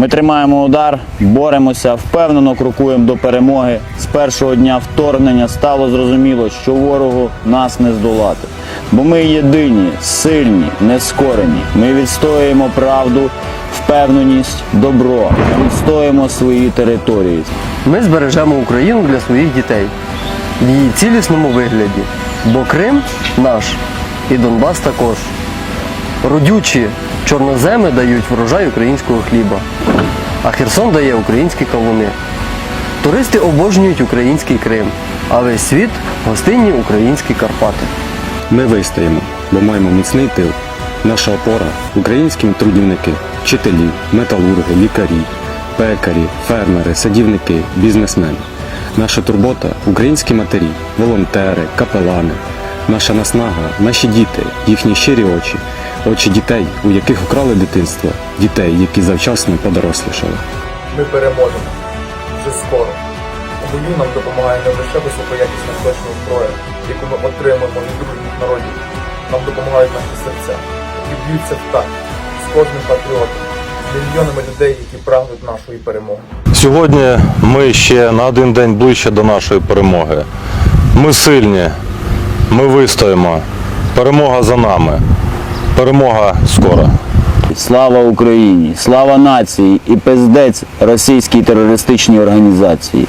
Ми тримаємо удар, боремося, впевнено крокуємо до перемоги. З першого дня вторгнення стало зрозуміло, що ворогу нас не здолати. Бо ми єдині, сильні, нескорені. Ми відстоюємо правду, впевненість, добро. Відстоюємо свої території. Ми збережемо Україну для своїх дітей в її цілісному вигляді. Бо Крим наш і Донбас також. Родючі чорноземи дають врожай українського хліба, а Херсон дає українські кавуни. Туристи обожнюють український Крим, а весь світ гостинні українські Карпати. Ми вистоїмо, бо маємо міцний тил. Наша опора українські трудівники, вчителі, металурги, лікарі, пекарі, фермери, садівники, бізнесмени. Наша турбота українські матері, волонтери, капелани. Наша наснага, наші діти, їхні щирі очі, очі дітей, у яких украли дитинство, дітей, які завчасно подорослішали. Ми переможемо вже скоро. У бою нам допомагає не лише високоякісна точна зброя, яку ми отримуємо від дружніх народів. Нам допомагають наші серця, які б'ються в такт з кожним патріотом, з мільйонами людей, які прагнуть нашої перемоги. Сьогодні ми ще на один день ближче до нашої перемоги. Ми сильні, ми вистоїмо. Перемога за нами. Перемога скоро. Слава Україні! Слава нації і пиздець російській терористичній організації.